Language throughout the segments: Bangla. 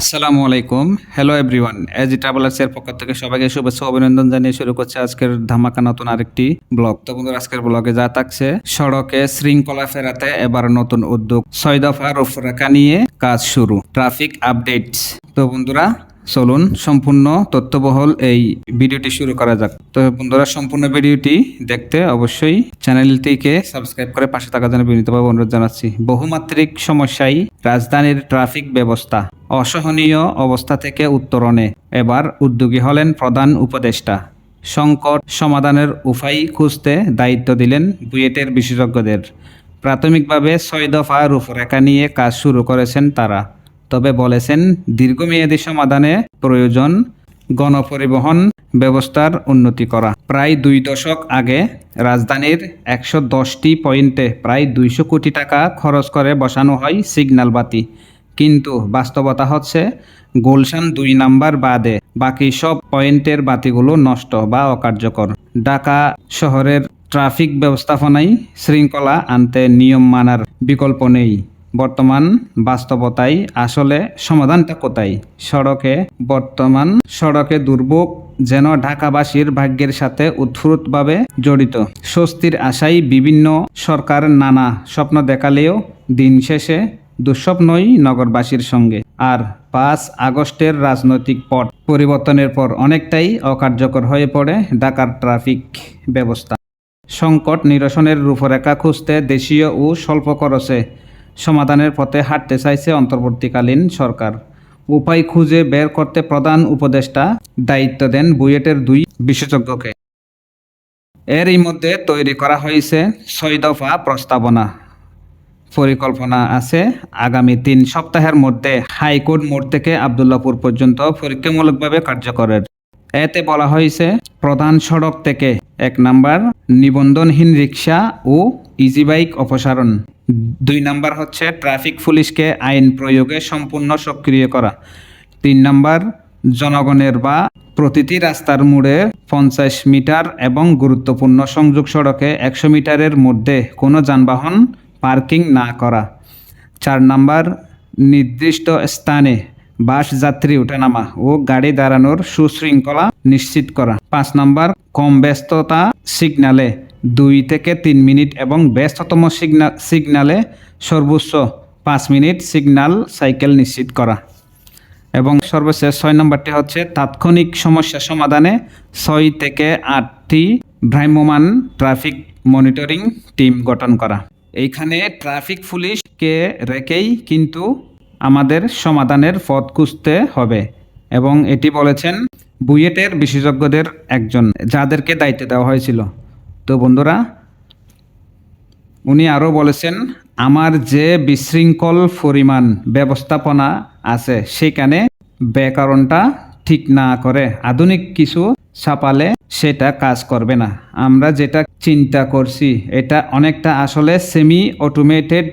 আসসালামু আলাইকুম। হ্যালো এভরিওয়ান এজ ট্রাভেলার্স এর পক্ষ থেকে সবাইকে শুভেচ্ছা, অভিনন্দন জানিয়ে শুরু করছে আজকের ধামাকা নতুন আরেকটি ব্লগ। তো বন্ধুরা, আজকের ব্লগে যা থাকছে, সড়কে শৃঙ্খলা ফেরাতে এবার নতুন উদ্যোগ। ছয় দফা রূপরেখা নিয়ে কাজ শুরু। ট্রাফিক আপডেটস তো বন্ধুরা চলুন, সম্পূর্ণ তথ্যবহল এই ভিডিওটি শুরু করা যাক। তো বন্ধুরা, সম্পূর্ণ ভিডিওটি দেখতে অবশ্যই চ্যানেলটিকে সাবস্ক্রাইব করে পাশে থাকার জন্য বিনীতভাবে অনুরোধ জানাচ্ছি। বহুমাত্রিক সমস্যায় রাজধানীর ট্রাফিক ব্যবস্থা, অসহনীয় অবস্থা থেকে উত্তরণে। এবার উদ্যোগী হলেন প্রধান উপদেষ্টা। সংকট সমাধানের উপায় খুঁজতে দায়িত্ব দিলেন বুয়েটের বিশেষজ্ঞদের। প্রাথমিকভাবে ছয় দফা রূপরেখা নিয়ে কাজ শুরু করেছেন তারা। তবে বলেছেন, দীর্ঘমেয়াদী সমাধানে প্রয়োজন গণপরিবহন ব্যবস্থার উন্নতি করা। প্রায় দুই দশক আগে রাজধানীর একশো দশটি পয়েন্টে প্রায় দুইশো কোটি টাকা খরচ করে বসানো হয় সিগন্যাল বাতি। কিন্তু বাস্তবতা হচ্ছে, গুলশান দুই নাম্বার বাদে বাকি সব পয়েন্টের বাতিগুলো নষ্ট বা অকার্যকর। ঢাকা শহরের ট্রাফিক ব্যবস্থাপনায় শৃঙ্খলা আনতে নিয়ম মানার বিকল্প নেই। বর্তমান বাস্তবতায় আসলে সমাধানটা কোথায়? সড়কে বর্তমান, সড়কে দুর্ভোগ যেন ঢাকাবাসীর ভাগ্যের সাথে উৎফুরতভাবে জড়িত। স্বস্তির আশায় বিভিন্ন সরকার নানা স্বপ্ন দেখালেও দিন শেষে দুঃস্বপ্নই নগরবাসীর সঙ্গে। আর পাঁচ আগস্টের রাজনৈতিক পট পরিবর্তনের পর অনেকটাই অকার্যকর হয়ে পড়ে ঢাকার ট্রাফিক ব্যবস্থা। সংকট নিরসনের রূপরেখা খুঁজতে দেশীয় ও স্বল্প খরচে সমাধানের পথে হাঁটতে চাইছে অন্তর্বর্তীকালীন সরকার। উপায় খুঁজে বের করতে প্রধান উপদেষ্টা দায়িত্ব দেন বুয়েটের দুই বিশেষজ্ঞকে। এরই মধ্যে তৈরি করা হয়েছে ছয় দফা প্রস্তাবনা। পরিকল্পনা আছে আগামী তিন সপ্তাহের মধ্যে হাইকোর্ট মোড় থেকে আবদুল্লাপুর পর্যন্ত পরীক্ষামূলকভাবে কার্যকরের। এতে বলা হয়েছে, প্রধান সড়ক থেকে এক নাম্বার নিবন্ধনহীন রিক্সা ও ইজিবাইক অপসারণ। দুই নাম্বার হচ্ছে ট্রাফিক পুলিশকে আইন প্রয়োগে সম্পূর্ণ সক্রিয় করা। তিন নাম্বার, জনগণের বা প্রতিটি রাস্তার মোড়ে পঞ্চাশ মিটার এবং গুরুত্বপূর্ণ সংযোগ সড়কে একশো মিটারের মধ্যে কোনো যানবাহন পার্কিং না করা। চার নাম্বার, নির্দিষ্ট স্থানে বাস, যাত্রী, ওঠানামা ও গাড়ি দাঁড়ানোর সুশৃঙ্খলা নিশ্চিত করা। পাঁচ নাম্বার, কম ব্যস্ততা সিগনালে দুই থেকে তিন মিনিট এবং ব্যস্ততম সিগনাল সিগনালে সর্বোচ্চ পাঁচ মিনিট সিগন্যাল সাইকেল নিশ্চিত করা। এবং সর্বশেষ ছয় নম্বরটি হচ্ছে তাৎক্ষণিক সমস্যা সমাধানে ছয় থেকে আটটি ভ্রাম্যমান ট্রাফিক মনিটরিং টিম গঠন করা। এইখানে ট্রাফিক পুলিশকে রেখেই কিন্তু আমাদের সমাধানের পথ খুঁজতে হবে এবং এটি বলেছেন বুয়েটের বিশেষজ্ঞদের একজন, যাদেরকে দায়িত্ব দেওয়া হয়েছিল। তো বন্ধুরা, উনি আরও বলেছেন, আমার যে বিশৃঙ্খল পরিমাণ ব্যবস্থাপনা আছে, সেখানে ব্যাকরণটা ঠিক না করে আধুনিক কিছু ছাপালে সেটা কাজ করবে না। আমরা যেটা চিন্তা করছি, এটা অনেকটা আসলে সেমি অটোমেটেড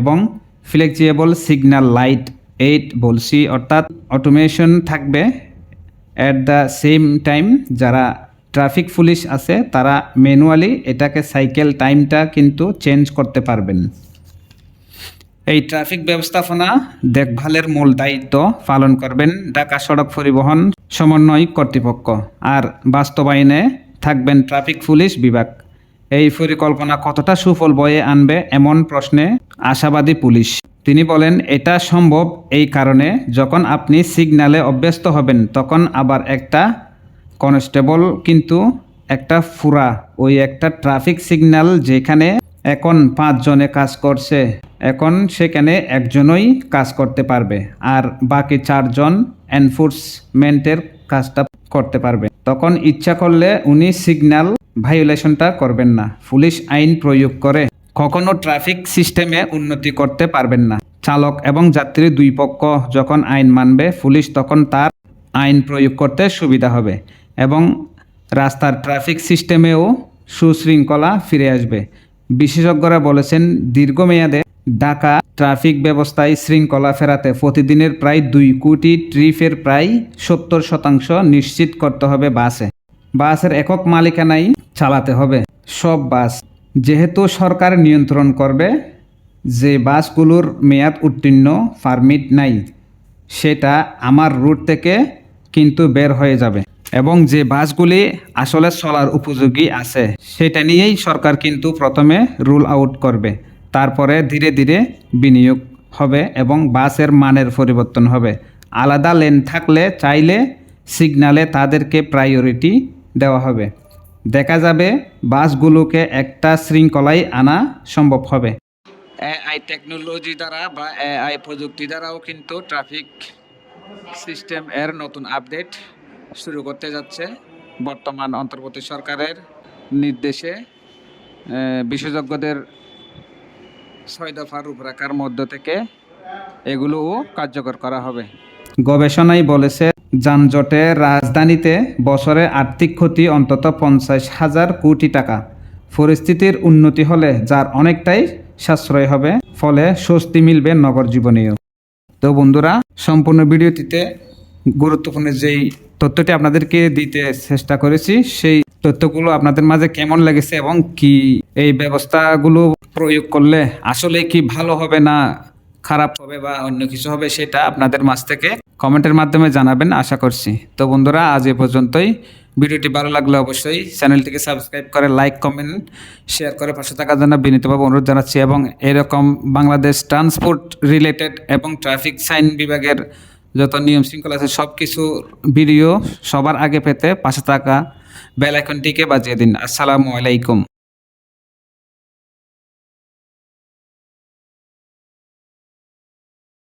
এবং ফ্লেক্সিবল সিগন্যাল লাইট এইট বলছি, অর্থাৎ অটোমেশন থাকবে অ্যাট দ্য সেম টাইম যারা ট্রাফিক পুলিশ আছে, তারা ম্যানুয়ালি এটাকে সাইকেল টাইমটা কিন্তু চেঞ্জ করতে পারবেন। এই ট্রাফিক ব্যবস্থাপনা দেখভালের মূল দায়িত্ব পালন করবেন ঢাকা সড়ক পরিবহন সমন্বয় কর্তৃপক্ষ আর বাস্তবায়নে থাকবেন ট্রাফিক পুলিশ বিভাগ। এই পরিকল্পনা কতটা সুফল বয়ে আনবে এমন প্রশ্নে আশাবাদী পুলিশ। তিনি বলেন, এটা সম্ভব এই কারণে যখন আপনি সিগনালে অভ্যস্ত হবেন, তখন আবার একটা কনস্টেবল, কিন্তু একটা ফুরা, ওই একটা ট্রাফিক সিগন্যাল যেখানে এখন পাঁচজনে কাজ করছে। এখন সেখানে একজনই কাজ করতে পারবে আর বাকি চারজন এনফোর্সমেন্টের কাজটা করতে পারবে। তখন ইচ্ছা করলে উনি সিগন্যাল ভায়োলেশনটা করবেন না, পুলিশ আইন প্রয়োগ করে। কখনো ট্রাফিক সিস্টেমে উন্নতি করতে পারবেন না। চালক এবং যাত্রী দুই পক্ষ যখন আইন মানবে, পুলিশ তখন তার আইন প্রয়োগ করতে সুবিধা হবে। এবং রাস্তার ট্রাফিক সিস্টেমেও সুশৃঙ্খলা ফিরে আসবে। বিশেষজ্ঞরা বলেছেন, দীর্ঘমেয়াদে ঢাকা ট্রাফিক ব্যবস্থায় শৃঙ্খলা ফেরাতে প্রতিদিনের প্রায় দুই কোটি ট্রিপের প্রায় সত্তর শতাংশ নিশ্চিত করতে হবে বাসে। বাসের একক মালিকানাই চালাতে হবে। সব বাস, যেহেতু সরকার নিয়ন্ত্রণ করবে, যে বাসগুলোর মেয়াদ উত্তীর্ণ, পারমিট নাই, সেটা আমার রুট থেকে কিন্তু বের হয়ে যাবে। এবং যে বাসগুলি আসলে চলার উপযোগী আছে, সেটা নিয়েই সরকার কিন্তু প্রথমে রুল আউট করবে। তারপরে ধীরে ধীরে বিনিয়োগ হবে এবং বাসের মানের পরিবর্তন হবে। আলাদা লেন থাকলে চাইলে সিগনালে তাদেরকে প্রায়োরিটি দেওয়া হবে। দেখা যাবে বাসগুলোকে একটা শৃঙ্খলায় আনা সম্ভব হবে। এআই টেকনোলজি দ্বারা বা এআই প্রযুক্তি দ্বারাও কিন্তু ট্রাফিক সিস্টেম এর নতুন আপডেট শুরু করতে যাচ্ছে। বর্তমান অন্তর্বর্তী সরকারের নির্দেশে বিশেষজ্ঞদের ছয় দফা রূপরেখার মধ্য থেকে এগুলোও কার্যকর করা হবে। গবেষণায় বলেছে, যানজটে রাজধানীতে বছরে আর্থিক ক্ষতি অন্তত পঞ্চাশ হাজার কোটি টাকা। পরিস্থিতির উন্নতি হলে যার অনেকটাই সাশ্রয় হবে, ফলে স্বস্তি মিলবে নগর জীবনেও। তো বন্ধুরা, সম্পূর্ণ ভিডিওটিতে গুরুত্বপূর্ণ যেই তথ্যটি আপনাদেরকে দিতে চেষ্টা করেছি, সেই তথ্যগুলো আপনাদের মাঝে কেমন লেগেছে এবং কি এই ব্যবস্থাগুলো প্রয়োগ করলে আসলে কি ভালো হবে না খারাপ হবে বা অন্য কিছু হবে সেটা আপনাদের মাঝ থেকে কমেন্টের মাধ্যমে জানাবেন, আশা করছি। তো বন্ধুরা, আজ এ পর্যন্তই। ভিডিওটি ভালো লাগলে অবশ্যই চ্যানেলটিকে সাবস্ক্রাইব করে লাইক, কমেন্ট, শেয়ার করে পাশে থাকার জন্য বিনীতভাবে অনুরোধ জানাচ্ছি এবং এরকম বাংলাদেশ ট্রান্সপোর্ট রিলেটেড এবং ট্রাফিক সাইন বিভাগের যত নিয়ম শৃঙ্খলা আছে সব কিছু ভিডিও সবার আগে পেতে পাশে থাকা বেল আইকনটিকে বাজিয়ে দিন। আসসালামু আলাইকুম।